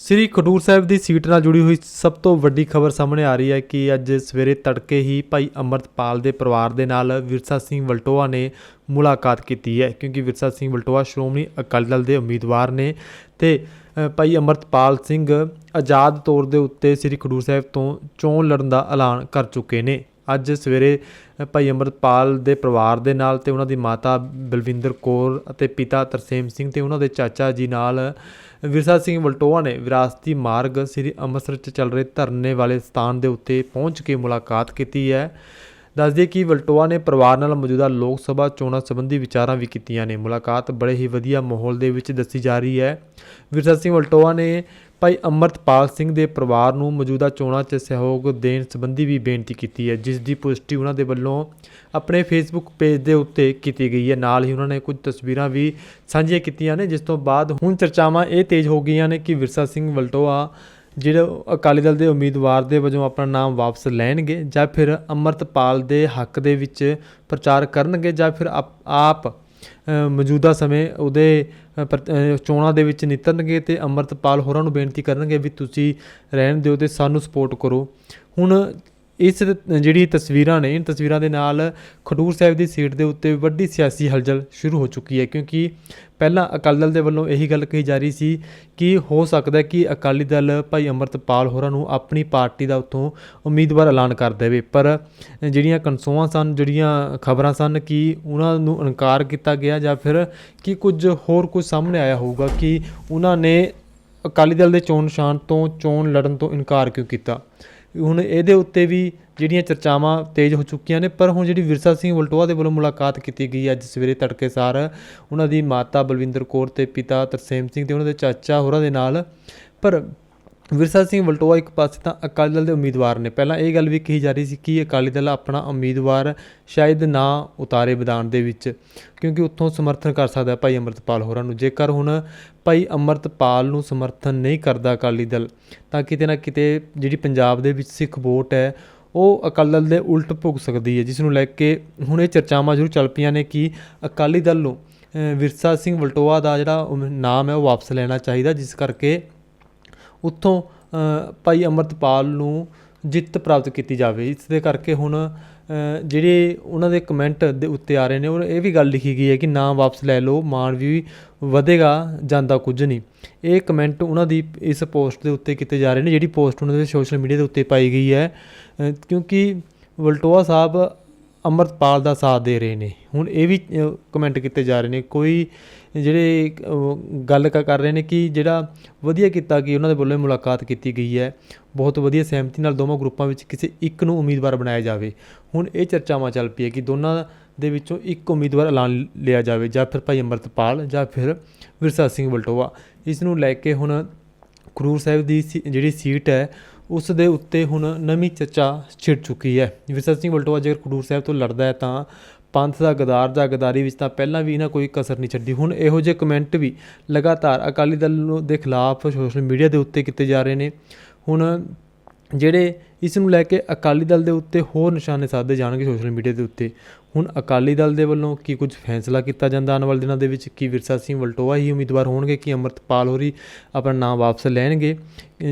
ਸ੍ਰੀ ਖਡੂਰ ਸਾਹਿਬ ਦੀ seat ਨਾਲ ਜੁੜੀ ਹੋਈ ਸਭ ਤੋਂ ਵੱਡੀ ਖਬਰ ਸਾਹਮਣੇ ਆ ਰਹੀ ਹੈ ਕਿ ਅੱਜ ਸਵੇਰੇ ਤੜਕੇ ਹੀ ਭਾਈ ਅਮਰਤਪਾਲ ਦੇ ਪਰਿਵਾਰ ਦੇ ਨਾਲ ਵਿਰਸਾ ਸਿੰਘ ਵਲਟੋਆ ਨੇ ਮੁਲਾਕਾਤ ਕੀਤੀ ਹੈ, ਕਿਉਂਕਿ ਵਿਰਸਾ ਸਿੰਘ ਵਲਟੋਆ ਸ਼੍ਰੋਮਣੀ ਅਕਾਲੀ ਦਲ ਦੇ ਉਮੀਦਵਾਰ ਨੇ ਤੇ ਭਾਈ ਅਮਰਤਪਾਲ ਸਿੰਘ ਆਜ਼ਾਦ ਤੌਰ ਦੇ ਉੱਤੇ ਸ੍ਰੀ ਖਡੂਰ ਸਾਹਿਬ ਤੋਂ ਚੋਣ ਲੜਨ ਦਾ ਐਲਾਨ ਕਰ ਚੁੱਕੇ ਨੇ। ਅੱਜ ਸਵੇਰੇ ਭਾਈ ਅਮਰਤਪਾਲ ਦੇ ਪਰਿਵਾਰ ਦੇ ਨਾਲ ਤੇ ਉਹਨਾਂ ਦੀ ਮਾਤਾ ਬਲਵਿੰਦਰ ਕੌਰ ਅਤੇ ਪਿਤਾ ਤਰਸੇਮ ਸਿੰਘ ਤੇ ਉਹਨਾਂ ਦੇ ਚਾਚਾ ਜੀ ਨਾਲ ਵਿਰਸਾ ਸਿੰਘ ਵਲਟੋਆ ਨੇ ਵਿਰਾਸਤੀ ਮਾਰਗ ਸ੍ਰੀ ਅੰਮ੍ਰਿਤਸਰ 'ਚ ਚੱਲ ਰਹੇ ਧਰਨੇ ਵਾਲੇ ਸਥਾਨ ਦੇ ਉੱਤੇ ਪਹੁੰਚ ਕੇ ਮੁਲਾਕਾਤ ਕੀਤੀ ਹੈ। ਦੱਸ ਕਿ ਵਲਟੋਆ ਨੇ ਪਰਿਵਾਰ ਨਾਲ ਮੌਜੂਦਾ ਲੋਕ ਸਭਾ ਚੋਣਾਂ ਸੰਬੰਧੀ ਵਿਚਾਰਾਂ ਵੀ ਕੀਤੀਆਂ ਨੇ। ਮੁਲਾਕਾਤ ਬੜੇ ਹੀ ਵਧੀਆ ਮਾਹੌਲ ਦੇ ਵਿੱਚ ਦੱਸੀ ਜਾ ਰਹੀ ਹੈ। ਵਿਰਸਾ ਸਿੰਘ ਵਲਟੋਆ ਨੇ ਭਾਈ ਅਮਰਤਪਾਲ ਸਿੰਘ ਦੇ ਪਰਿਵਾਰ ਨੂੰ ਮੌਜੂਦਾ ਚੋਣਾਂ 'ਚ ਸਹਿਯੋਗ ਦੇਣ ਸੰਬੰਧੀ ਵੀ ਬੇਨਤੀ ਕੀਤੀ ਹੈ, ਜਿਸ ਦੀ ਪੁਸ਼ਟੀ ਉਹਨਾਂ ਦੇ ਵੱਲੋਂ ਆਪਣੇ ਫੇਸਬੁੱਕ ਪੇਜ ਦੇ ਉੱਤੇ ਕੀਤੀ ਗਈ ਹੈ। ਨਾਲ ਹੀ ਉਹਨਾਂ ਨੇ ਕੁਝ ਤਸਵੀਰਾਂ ਵੀ ਸਾਂਝੀਆਂ ਕੀਤੀਆਂ ਨੇ, ਜਿਸ ਤੋਂ ਬਾਅਦ ਹੁਣ ਚਰਚਾਵਾਂ ਇਹ ਤੇਜ਼ ਹੋ ਗਈਆਂ ਨੇ ਕਿ ਵਿਰਸਾ ਸਿੰਘ ਵਲਟੋਆ ਜਿਹੜੇ ਅਕਾਲੀ ਦਲ ਦੇ ਉਮੀਦਵਾਰ ਦੇ ਵਜੋਂ ਆਪਣਾ ਨਾਮ ਵਾਪਸ ਲੈਣਗੇ ਜਾਂ ਫਿਰ ਅਮਰਤਪਾਲ ਦੇ ਹੱਕ ਦੇ ਵਿੱਚ ਪ੍ਰਚਾਰ ਕਰਨਗੇ ਜਾਂ ਫਿਰ ਆਪ- ਮੌਜੂਦਾ ਸਮੇਂ ਉਹਦੇ ਅ, ਚੋਣਾਂ ਦੇ ਵਿੱਚ ਨਿਤਰਨਗੇ ਤੇ ਅਮਰਤਪਾਲ ਹੋਰਾਂ ਨੂੰ ਬੇਨਤੀ ਕਰਨਗੇ ਵੀ ਤੁਸੀਂ ਰਹਿਣ ਦਿਓ ਤੇ ਸਾਨੂੰ ਸਪੋਰਟ ਕਰੋ। ਹੁਣ ਇਸ ਜਿਹੜੀ ਤਸਵੀਰਾਂ ਨੇ, ਇਨ ਤਸਵੀਰਾਂ ਦੇ ਨਾਲ ਖਡੂਰ ਸਾਹਿਬ ਦੀ ਸੀਟ ਦੇ ਉੱਤੇ ਵੱਡੀ ਸਿਆਸੀ ਹਲਚਲ ਸ਼ੁਰੂ ਹੋ ਚੁੱਕੀ ਹੈ, ਕਿਉਂਕਿ ਪਹਿਲਾਂ ਅਕਾਲੀ ਦਲ ਦੇ ਵੱਲੋਂ ਇਹੀ ਗੱਲ ਕਹੀ ਜਾ ਰਹੀ ਸੀ ਕਿ ਹੋ ਸਕਦਾ ਹੈ ਕਿ ਅਕਾਲੀ ਦਲ ਭਾਈ ਅਮਰਤਪਾਲ ਹੋਰਾਂ ਨੂੰ ਆਪਣੀ ਪਾਰਟੀ ਦਾ ਉੱਥੋਂ ਉਮੀਦਵਾਰ ਐਲਾਨ ਕਰ ਦੇਵੇ। ਪਰ ਜਿਹੜੀਆਂ ਕਨਸੋਆਂ ਸਨ, ਜਿਹੜੀਆਂ ਖਬਰਾਂ ਸਨ ਕਿ ਉਹਨਾਂ ਨੂੰ ਇਨਕਾਰ ਕੀਤਾ ਗਿਆ ਜਾਂ ਫਿਰ ਕਿ ਕੁਝ ਹੋਰ ਕੁਝ ਸਾਹਮਣੇ ਆਇਆ ਹੋਊਗਾ ਕਿ ਉਹਨਾਂ ਨੇ ਅਕਾਲੀ ਦਲ ਦੇ ਚੋਣ ਨਿਸ਼ਾਨ ਤੋਂ, ਚੋਣ ਲੜਨ ਤੋਂ ਇਨਕਾਰ ਕਿਉਂ ਕੀਤਾ। ਹੁਣ ਇਹਦੇ ਉੱਤੇ ਵੀ ਜਿਹੜੀਆਂ ਚਰਚਾਵਾਂ ਤੇਜ਼ ਹੋ ਚੁੱਕੀਆਂ ਨੇ, ਪਰ ਹੁਣ ਜਿਹੜੀ ਵਿਰਸਾ ਸਿੰਘ ਵਲਟੋਆ ਦੇ ਵੱਲੋਂ ਮੁਲਾਕਾਤ ਕੀਤੀ ਗਈ ਅੱਜ ਸਵੇਰੇ ਤੜਕੇ ਸਾਰ, ਉਹਨਾਂ ਦੀ ਮਾਤਾ ਬਲਵਿੰਦਰ ਕੌਰ ਤੇ ਪਿਤਾ ਤਰਸੇਮ ਸਿੰਘ ਤੇ ਉਹਨਾਂ ਦੇ ਚਾਚਾ ਹੋਰਾਂ ਦੇ ਨਾਲ, ਪਰ ਵਿਰਸਾ ਸਿੰਘ ਵਲਟੋਆ ਇੱਕ ਪਾਸੇ ਤਾਂ ਅਕਾਲੀ ਦਲ ਦੇ ਉਮੀਦਵਾਰ ਨੇ। ਪਹਿਲਾਂ ਇਹ ਗੱਲ ਵੀ ਕਹੀ ਜਾ ਰਹੀ ਸੀ ਕਿ ਅਕਾਲੀ ਦਲ ਆਪਣਾ ਉਮੀਦਵਾਰ ਸ਼ਾਇਦ ਨਾ ਉਤਾਰੇ ਮੈਦਾਨ ਦੇ ਵਿੱਚ, ਕਿਉਂਕਿ ਉੱਥੋਂ ਸਮਰਥਨ ਕਰ ਸਕਦਾ ਭਾਈ ਅਮਰਤਪਾਲ ਹੋਰਾਂ ਨੂੰ। ਜੇਕਰ ਹੁਣ ਭਾਈ ਅਮਰਤਪਾਲ ਨੂੰ ਸਮਰਥਨ ਨਹੀਂ ਕਰਦਾ ਅਕਾਲੀ ਦਲ, ਤਾਂ ਕਿਤੇ ਨਾ ਕਿਤੇ ਜਿਹੜੀ ਪੰਜਾਬ ਦੇ ਵਿੱਚ ਸਿੱਖ ਵੋਟ ਹੈ, ਉਹ ਅਕਾਲੀ ਦਲ ਦੇ ਉਲਟ ਭੁਗ ਸਕਦੀ ਹੈ, ਜਿਸ ਨੂੰ ਲੈ ਕੇ ਹੁਣ ਇਹ ਚਰਚਾਵਾਂ ਜ਼ਰੂਰ ਚੱਲ ਪਈਆਂ ਨੇ ਕਿ ਅਕਾਲੀ ਦਲ ਨੂੰ ਵਿਰਸਾ ਸਿੰਘ ਵਲਟੋਆ ਦਾ ਜਿਹੜਾ ਨਾਮ ਹੈ, ਉਹ ਵਾਪਸ ਲੈਣਾ ਚਾਹੀਦਾ, ਜਿਸ ਕਰਕੇ ਉੱਥੋਂ ਭਾਈ ਅਮਰਤਪਾਲ ਨੂੰ ਜਿੱਤ ਪ੍ਰਾਪਤ ਕੀਤੀ ਜਾਵੇ। ਇਸ ਦੇ ਕਰਕੇ ਹੁਣ ਜਿਹੜੇ ਉਹਨਾਂ ਦੇ ਕਮੈਂਟ ਦੇ ਉੱਤੇ ਆ ਰਹੇ ਨੇ, ਉਹ ਇਹ ਵੀ ਗੱਲ ਲਿਖੀ ਗਈ ਹੈ ਕਿ ਨਾ ਵਾਪਸ ਲੈ ਲਓ, ਮਾਣ ਵੀ ਵਧੇਗਾ, ਜਾਂਦਾ ਕੁਝ ਨਹੀਂ। ਇਹ ਕਮੈਂਟ ਉਹਨਾਂ ਦੀ ਇਸ ਪੋਸਟ ਦੇ ਉੱਤੇ ਕੀਤੇ ਜਾ ਰਹੇ ਨੇ, ਜਿਹੜੀ ਪੋਸਟ ਉਹਨਾਂ ਦੇ ਸੋਸ਼ਲ ਮੀਡੀਆ ਦੇ ਉੱਤੇ ਪਾਈ ਗਈ ਹੈ। ਕਿਉਂਕਿ ਵਲਟੋਆ ਸਾਹਿਬ ਅਮਰਤਪਾਲ ਦਾ ਸਾਥ ਦੇ ਰਹੇ ਨੇ। ਹੁਣ ਇਹ ਵੀ ਕਮੈਂਟ ਕੀਤੇ ਜਾ ਰਹੇ ਨੇ। ਕੋਈ ਜਿਹੜੇ ਗੱਲ ਕ- ਕਰ ਰਹੇ ਨੇ ਕਿ ਜਿਹੜਾ ਵਧੀਆ ਕੀਤਾ ਕਿ ਉਹਨਾਂ ਦੇ ਵੱਲੋਂ ਮੁਲਾਕਾਤ ਕੀਤੀ ਗਈ ਹੈ। ਬਹੁਤ ਵਧੀਆ ਸਹਿਮਤੀ ਨਾਲ ਦੋਵਾਂ ਗਰੁੱਪਾਂ ਵਿੱਚ ਕਿਸੇ ਇੱਕ ਨੂੰ ਉਮੀਦਵਾਰ ਬਣਾਇਆ ਜਾਵੇ। ਹੁਣ ਇਹ ਚਰਚਾਵਾਂ ਚੱਲ ਪਈ ਹੈ ਕਿ ਦੋਨਾਂ ਦੇ ਵਿੱਚੋਂ ਇੱਕ ਉਮੀਦਵਾਰ ਐਲਾਨ ਲਿਆ ਜਾਵੇ, ਜਾਂ ਫਿਰ ਭਾਈ ਅਮਰਤਪਾਲ, ਜਾਂ ਫਿਰ ਵਿਰਸਾ ਸਿੰਘ ਵਲਟੋਆ। ਇਸ ਨੂੰ ਲੈ ਕੇ ਹੁਣ ਖਡੂਰ ਸਾਹਿਬ ਦੀ ਸੀ- ਜਿਹੜੀ ਸੀਟ ਹੈ ਉਸ ਦੇ ਉੱਤੇ ਹੁਣ ਨਵੀਂ ਚਰਚਾ ਛਿੜ ਚੁੱਕੀ ਹੈ। ਵਿਰਸਾ ਸਿੰਘ ਵਲਟੋਆ ਜੇਕਰ ਖਡੂਰ ਸਾਹਿਬ ਤੋਂ ਲੜਦਾ ਹੈ ਤਾਂ ਪੰਥ ਦਾ ਗਦਾਰ ਜਾਂ ਗਦਾਰੀ ਵਿੱਚ ਤਾਂ ਪਹਿਲਾਂ ਵੀ ਇਹਨਾਂ ਕੋਈ ਕਸਰ ਨਹੀਂ ਛੱਡੀ। ਹੁਣ ਇਹੋ ਜਿਹੇ ਕਮੈਂਟ ਵੀ ਲਗਾਤਾਰ ਅਕਾਲੀ ਦਲ ਦੇ ਖਿਲਾਫ ਸੋਸ਼ਲ ਮੀਡੀਆ ਦੇ ਉੱਤੇ ਕੀਤੇ ਜਾ ਰਹੇ ਨੇ। ਹੁਣ ਜਿਹੜੇ ਇਸ ਨੂੰ ਲੈ ਕੇ ਅਕਾਲੀ ਦਲ ਦੇ ਉੱਤੇ ਹੋਰ ਨਿਸ਼ਾਨੇ ਸਾਧੇ ਜਾਣਗੇ ਸੋਸ਼ਲ ਮੀਡੀਆ ਦੇ ਉੱਤੇ। ਹੁਣ ਅਕਾਲੀ ਦਲ ਦੇ ਵੱਲੋਂ ਕੀ ਕੁਝ ਫੈਸਲਾ ਕੀਤਾ ਜਾਂਦਾ? ਆਉਣ ਵਾਲੇ ਦਿਨਾਂ ਦੇ ਵਿੱਚ ਕੀ ਵਿਰਸਾ ਸਿੰਘ ਵਲਟੋਆ ਹੀ ਉਮੀਦਵਾਰ ਹੋਣਗੇ? ਕਿ ਅਮਰਤਪਾਲ ਹੋਰੀ ਆਪਣਾ ਨਾਮ ਵਾਪਸ ਲੈਣਗੇ?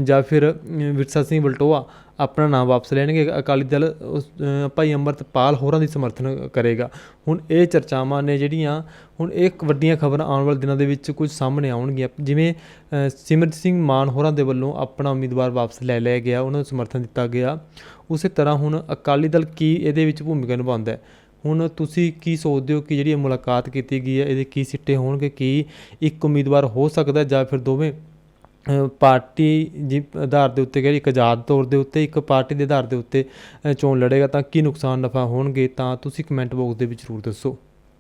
ਜਾਂ ਫਿਰ ਵਿਰਸਾ ਸਿੰਘ ਵਲਟੋਆ ਆਪਣਾ ਨਾਮ ਵਾਪਸ ਲੈਣਗੇ? ਅਕਾਲੀ ਦਲ ਉਸ, ਭਾਈ ਅਮਰਤਪਾਲ ਹੋਰਾਂ ਦੀ ਸਮਰਥਨ ਕਰੇਗਾ। ਹੁਣ ਇਹ ਚਰਚਾਵਾਂ ਨੇ ਜਿਹੜੀਆਂ ਹੁਣ ਇਹ ਵੱਡੀਆਂ ਖਬਰਾਂ ਆਉਣ ਵਾਲੇ ਦਿਨਾਂ ਦੇ ਵਿੱਚ ਕੁਝ ਸਾਹਮਣੇ ਆਉਣਗੀਆਂ। ਜਿਵੇਂ ਅ, ਸਿਮਰਤ ਸਿੰਘ ਮਾਨ ਹੋਰਾਂ ਦੇ ਵੱਲੋਂ ਆਪਣਾ ਉਮੀਦਵਾਰ ਵਾਪਸ ਲੈ ਲਿਆ ਗਿਆ। ਉਹਨਾਂ ਨੂੰ ਸਮਰਥਨ ਦਿੱਤਾ ਗਿਆ ਉਸੇ ਤਰ੍ਹਾਂ ਹੁਣ ਅਕਾਲੀ ਦਲ ਕੀ ਇਹਦੇ ਵਿੱਚ ਭੂਮਿਕਾ ਨਿਭਾਉਂਦਾ ਹੈ? ਹੁਣ ਤੁਸੀਂ ਕੀ ਸੋਚਦੇ ਹੋ ਕਿ ਜਿਹੜੀ ਇਹ ਮੁਲਾਕਾਤ ਕੀਤੀ ਗਈ ਹੈ, ਇਹਦੇ ਕੀ ਸਿੱਟੇ ਹੋਣਗੇ, ਕੀ ਇੱਕ ਉਮੀਦਵਾਰ ਹੋ ਸਕਦਾ ਜਾਂ ਫਿਰ ਦੋਵੇਂ? ਪਾਰਟੀ ਜੀ, ਆਧਾਰ ਦੇ ਉੱਤੇ ਕਹਿੰਦੇ ਇੱਕ ਆਜ਼ਾਦ ਤੌਰ ਦੇ ਉੱਤੇ, ਇੱਕ ਪਾਰਟੀ ਦੇ ਆਧਾਰ ਦੇ ਉੱਤੇ ਚੋਣ ਲੜੇਗਾ ਤਾਂ ਕੀ ਨੁਕਸਾਨ, ਨਫਾ ਹੋਣਗੇ? ਤਾਂ ਤੁਸੀਂ ਕਮੈਂਟ ਬਾਕਸ ਦੇ ਵਿੱਚ ਜ਼ਰੂਰ ਦੱਸੋ।